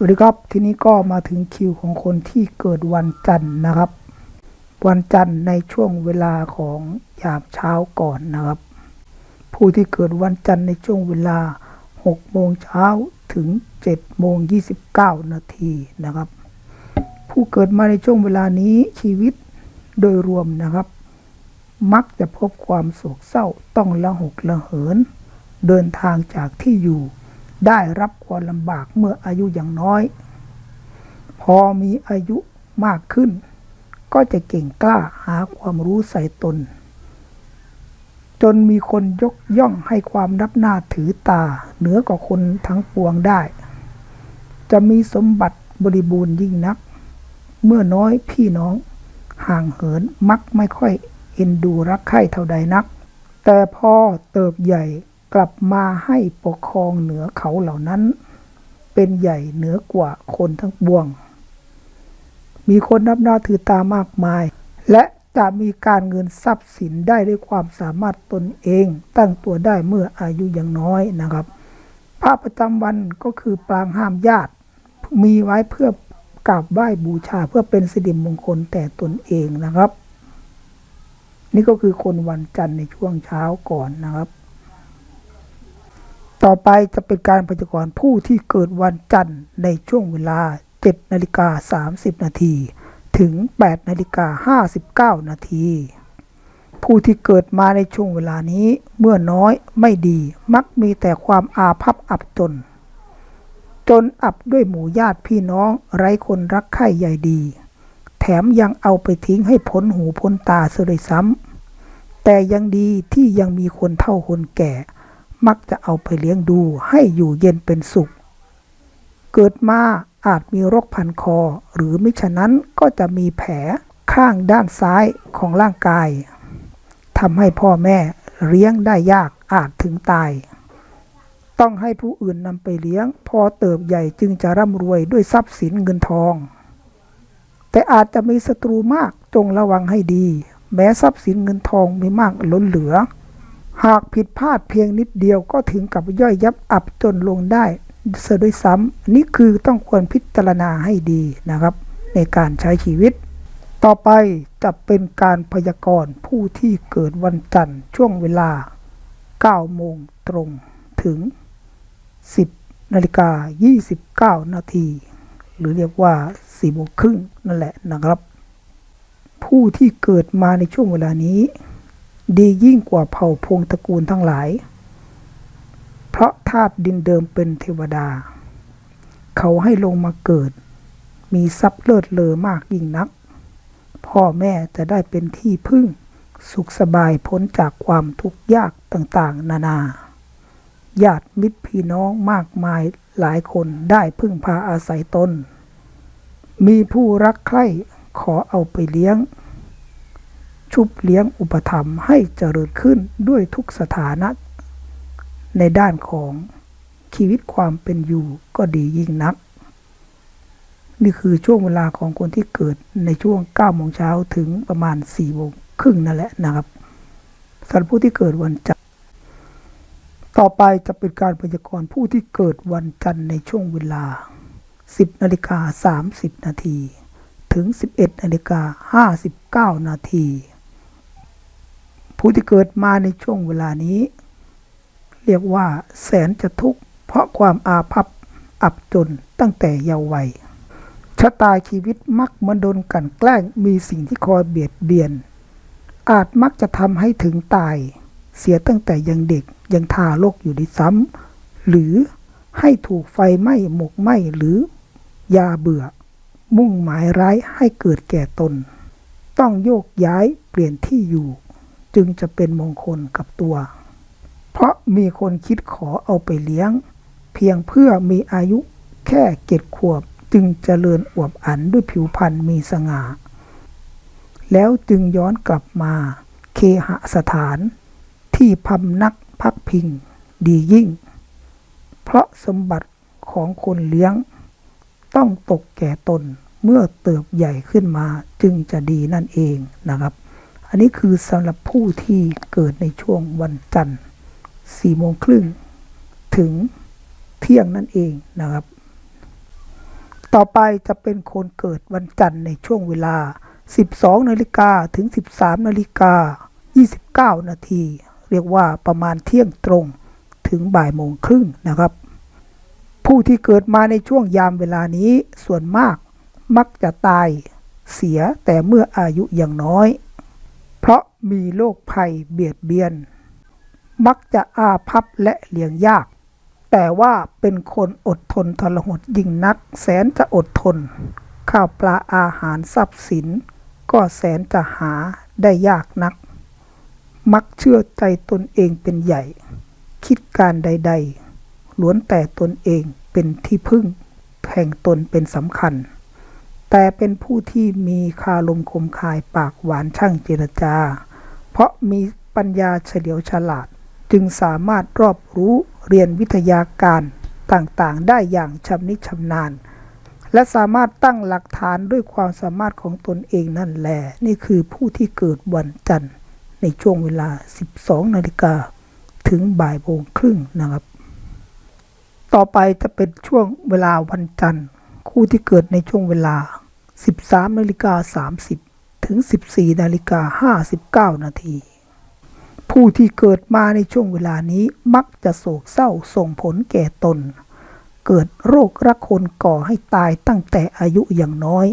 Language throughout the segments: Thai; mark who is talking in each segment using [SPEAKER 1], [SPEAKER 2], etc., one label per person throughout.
[SPEAKER 1] วัสดีครับ ทีนี้ก็มาถึงคิวของคนที่เกิดวันจันทร์นะครับ วันจันทร์ในช่วงเวลาของยามเช้าก่อนนะครับ ผู้ที่เกิดวันจันทร์ในช่วงเวลา6โมงเช้าถึง7โมง29 นาทีนะครับ ผู้เกิดมาในช่วงเวลานี้ชีวิตโดยรวมนะครับ มักจะพบความโศกเศร้าต้องละหกละเหิน เดินทางจากที่อยู่ ได้รับความลำบากเมื่ออายุอย่างน้อย พอมีอายุมากขึ้น ก็จะเก่งกล้าหาความรู้ใส่ตน จนมีคนยกย่องให้ความนับหน้าถือตา เหนือกว่าคนทั้งปวงได้ จะมีสมบัติบริบูรณ์ยิ่งนัก เมื่อน้อยพี่น้อง ห่างเหินมักไม่ค่อยเอ็นดูรักใคร่เท่าใดนัก แต่พอเติบใหญ่ กลับมาให้ปกครองเหนือเขาเหล่านั้น เป็นใหญ่เหนือกว่าคนทั้งปวง มีคนนับหน้าถือตามากมาย และจะมีการเงินทรัพย์สินได้ด้วยความสามารถตนเอง ตั้งตัวได้เมื่ออายุยังน้อยนะครับพระประจำวันก็คือปรางห้ามญาติ มีไว้เพื่อกราบไหว้บูชาเพื่อเป็นสิริมงคลแต่ตนเองนะครับ นี่ก็คือคนวันจันทร์ในช่วงเช้าก่อนนะครับ ต่อไปจะเป็นการพยากรณ์ผู้ที่เกิดวันจันทร์ในช่วงเวลา 7 นาฬิกา 30 นาที ถึง 8 นาฬิกา 59 นาที ผู้ที่เกิดมาในช่วงเวลานี้เมื่อน้อยไม่ดีมักมีแต่ความอาภัพอับจน จนอับด้วยหมู่ญาติพี่น้องไร้คนรักใคร่ใยดี แถมยังเอาไปทิ้งให้พ้นหูพ้นตาเสียด้วยซ้ำแต่ยังดีที่ยังมีคนเฒ่าคนแก่ มักจะเอาไปเลี้ยงดูให้อยู่เย็นเป็นสุข เกิดมาอาจมีโรคพันคอ หรือมิฉะนั้นก็จะมีแผลข้างด้านซ้ายของร่างกายทำให้พ่อแม่เลี้ยงได้ยากอาจถึงตาย ต้องให้ผู้อื่นนำไปเลี้ยง พอเติบใหญ่จึงจะร่ำรวยด้วยทรัพย์สินเงินทอง แต่อาจจะมีศัตรูมากจงระวังให้ดี แม้ทรัพย์สินเงินทองมีมากล้นเหลือ หากผิดพลาดเพียงนิดเดียวก็ถึงกับย่อยยับอับจนลงได้เสียด้วยซ้ำนี่คือต้องควรพิจารณาให้ดีนะครับ ในการใช้ชีวิต ต่อไปจะเป็นการพยากรณ์ผู้ที่เกิดวันจันทร์ช่วงเวลา 9 โมงตรงถึง 10 นาฬิกา 29 นาที หรือเรียกว่า 4 โมงครึ่งนั่นแหละนะครับ ผู้ที่เกิดมาในช่วงเวลานี้ ดียิ่งกว่าเผ่าพงตระกูลทั้งหลาย เพราะธาตุดินเดิมเป็นเทวดา เขาให้ลงมาเกิด มีทรัพย์เลิศเลอมากยิ่งนัก พ่อแม่จะได้เป็นที่พึ่ง สุขสบายพ้นจากความทุกข์ยากต่างๆ นานา ญาติมิตรพี่น้องมากมายหลายคนได้พึ่งพาอาศัยตน มีผู้รักใคร่ขอเอาไปเลี้ยง ชุบเลี้ยงอุปถัมให้เจริญขึ้นด้วยทุกสถานะ ในด้านของชีวิตความเป็นอยู่ก็ดียิ่งนัก นี่คือช่วงเวลาของคนที่เกิดในช่วง9โมงเช้าถึงประมาณ4โมงครึ่งนั่นแหละนะครับสำหรับผู้ที่เกิดวันจันทร์ต่อไปจะเป็นการพยากรณ์ผู้ที่เกิดวันจันทร์ในช่วงเวลา 10นาฬิกา30นาทีถึง 11นาฬิกา59นาที ผู้ที่เกิดมาในช่วงเวลานี้ เรียกว่าแสนจะทุกข์เพราะความอาภัพอับจนตั้งแต่เยาว์วัยชะตาชีวิตมักมันโดนกันแกล้งมีสิ่งที่คอยเบียดเบียน อาจมักจะทำให้ถึงตาย เสียตั้งแต่ยังเด็กยังทารกอยู่ด้วยซ้ำหรือให้ถูกไฟไหม้หมกไหม้หรือยาเบื่อ มุ่งหมายร้ายให้เกิดแก่ตน ต้องโยกย้ายเปลี่ยนที่อยู่ จึงจะเป็นมงคลกับตัว เพราะมีคนคิดขอเอาไปเลี้ยง เพียงเพื่อมีอายุแค่เจ็ดขวบจึงเจริญอวบอันด้วยผิวพรรณมีสง่า แล้วจึงย้อนกลับมา เคหสถานที่พำนักพักพิงดียิ่ง เพราะสมบัติของคนเลี้ยง ต้องตกแก่ตนเมื่อเติบใหญ่ขึ้นมาจึงจะดีนั่นเองนะครับ อันนี้คือสำหรับผู้ที่เกิดในช่วงวันจันทร์สี่โมงครึ่งถึงเที่ยงนั่นเองนะครับ ต่อไปจะเป็นคนเกิดวันจันทร์ในช่วงเวลา 12นาฬิกาถึง 13นาฬิกา29 นาที เรียกว่าประมาณเที่ยงตรงถึงบ่ายโมงครึ่งนะครับ ผู้ที่เกิดมาในช่วงยามเวลานี้ส่วนมากมักจะตายเสียแต่เมื่ออายุยังน้อย เพราะมีโรคภัยเบียดเบียน มักจะอาภัพและเลี้ยงยาก แต่ว่าเป็นคนอดทนทรหดยิ่งนัก แสนจะอดทน ข้าวปลาอาหารทรัพย์สิน ก็แสนจะหาได้ยากนัก มักเชื่อใจตนเองเป็นใหญ่ คิดการใด ๆล้วนแต่ตนเองเป็นที่พึ่งแห่งตนเป็นสำคัญ แต่เป็นผู้ที่มีคารมคมคายปากหวานช่างเจรจา เพราะมีปัญญาเฉลียวฉลาด จึงสามารถรอบรู้เรียนวิทยาการต่างๆ ได้อย่างชำนิชำนาญ และสามารถตั้งหลักฐานด้วยความสามารถของตนเองนั่นแหละนี่คือผู้ที่เกิดวันจันทร์ในช่วงเวลา 12 นาฬิกาถึงบ่ายโมงครึ่งนะครับ ต่อไปจะเป็นช่วงเวลาวันจันทร์ คู่ที่เกิดในช่วงเวลา 13นาฬิกา30 ถึง 14นาฬิกา59 นาที ผู้ที่เกิดมาในช่วงเวลานี้มักจะโศกเศร้าส่งผลแก่ตน เกิดโรครักคนก่อให้ตายตั้งแต่อายุอยังน้อย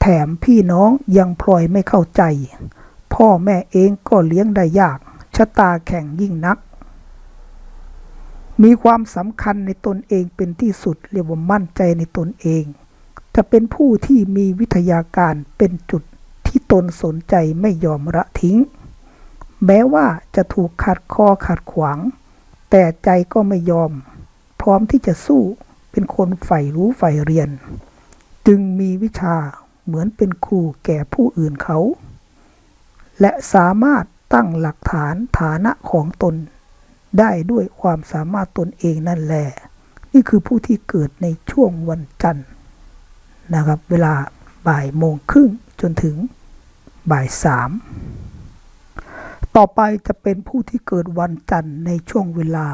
[SPEAKER 1] แถมพี่น้องยังพลอยไม่เข้าใจ พ่อแม่เองก็เลี้ยงได้ยาก ชะตาแข่งยิ่งนัก มีความสำคัญในตนเองเป็นที่สุดเรียกว่ามั่นใจในตนเอง จะเป็นผู้ที่มีวิทยาการเป็นจุดที่ตนสนใจไม่ยอมละทิ้ง แม้ว่าจะถูกขัดคอขัดขวาง แต่ใจก็ไม่ยอม พร้อมที่จะสู้เป็นคนใฝ่รู้ใฝ่เรียน จึงมีวิชาเหมือนเป็นครูแก่ผู้อื่นเขา และสามารถตั้งหลักฐานฐานะของตน ได้ด้วยความสามารถตนเองนั่นแหละ นี่คือผู้ที่เกิดในช่วงวันจันทร์ นะครับ เวลาบ่ายโมงครึ่งจนถึงบ่ายสามต่อไปจะเป็นผู้ที่เกิดวันจันทร์ในช่วงเวลา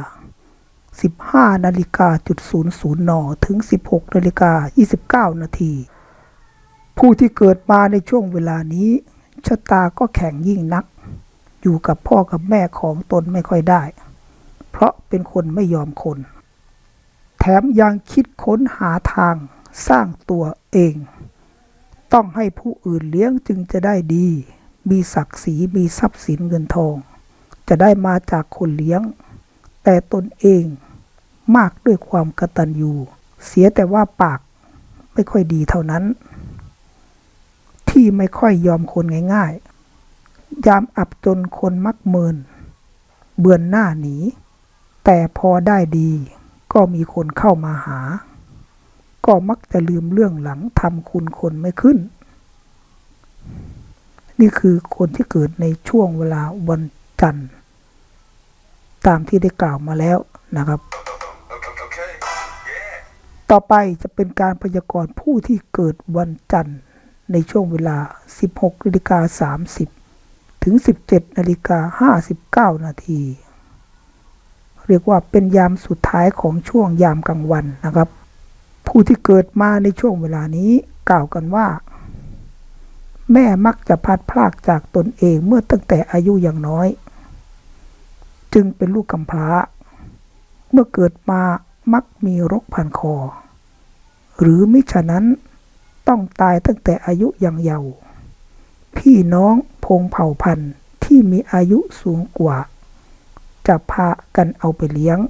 [SPEAKER 1] 15นาฬิกาจุด00น ถึง 16นาฬิกา29 นาที ผู้ที่เกิดมาในช่วงเวลานี้ชะตาก็แข็งยิ่งนัก อยู่กับพ่อกับแม่ของตนไม่ค่อยได้ เพราะเป็นคนไม่ยอมคน แถมยังคิดค้นหาทาง สร้างตัวเอง ต้องให้ผู้อื่นเลี้ยงจึงจะได้ดี มีศักดิ์ศรีมีทรัพย์สินเงินทอง จะได้มาจากคนเลี้ยง แต่ตนเองมากด้วยความกตัญญูเสียแต่ว่าปากไม่ค่อยดีเท่านั้น ที่ไม่ค่อยยอมคนง่ายๆ ยามอับจนคนมักเมิน เบือนหน้าหนี แต่พอได้ดีก็มีคนเข้ามาหา ก็มักจะลืมเรื่องหลังทำคุณคนไม่ขึ้น นี่คือคนที่เกิดในช่วงเวลาวันจันทร์ ตามที่ได้กล่าวมาแล้วนะครับ
[SPEAKER 2] Okay. Yeah.
[SPEAKER 1] ต่อไปจะเป็นการพยากรณ์ผู้ที่เกิดวันจันทร์ในช่วงเวลา 16นาฬิกา30 ถึง 17นาฬิกา59 นาที เรียกว่าเป็นยามสุดท้ายของช่วงยามกลางวันนะครับ ผู้ที่เกิดมาในช่วงเวลานี้กล่าวกันว่า แม่มักจะพัดพลากจากตนเองเมื่อตั้งแต่อายุอยังน้อย จึงเป็นลูกกำพร้า เมื่อเกิดมามักมีโรคพันคอ หรือมิฉะนั้นต้องตายตั้งแต่อายุยังเยาว์พี่น้องพงเผ่าพันธุ์ที่มีอายุสูงกว่า จะพากันเอาไปเลี้ยง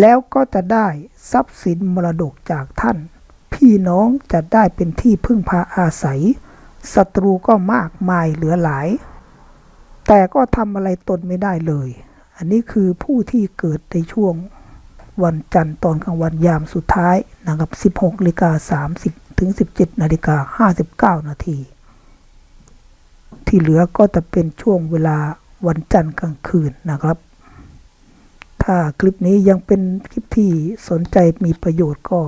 [SPEAKER 1] แล้วก็จะได้ทรัพย์สินมรดกจากท่าน พี่น้องจะได้เป็นที่พึ่งพาอาศัยศัตรูก็มากมายเหลือหลาย แต่ก็ทำอะไรตนไม่ได้เลย อันนี้คือผู้ที่เกิดในช่วงวันจันทร์ตอนกลางวันยามสุดท้ายนะครับ 16นาฬิกา30 ถึง 17นาฬิกา59 นาที ที่เหลือก็จะเป็นช่วงเวลาวันจันทร์กลางคืนนะครับ ถ้าคลิปนี้ยังเป็นคลิปที่สนใจมีประโยชน์ก็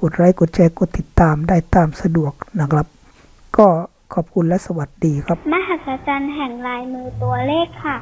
[SPEAKER 1] กดไลค์กดแชร์กดติดตามได้ตามสะดวกนะครับ ก็ขอบคุณและสวัสดีครับ
[SPEAKER 3] มหัศจรรย์แห่งลายมือตัวเลขค่ะ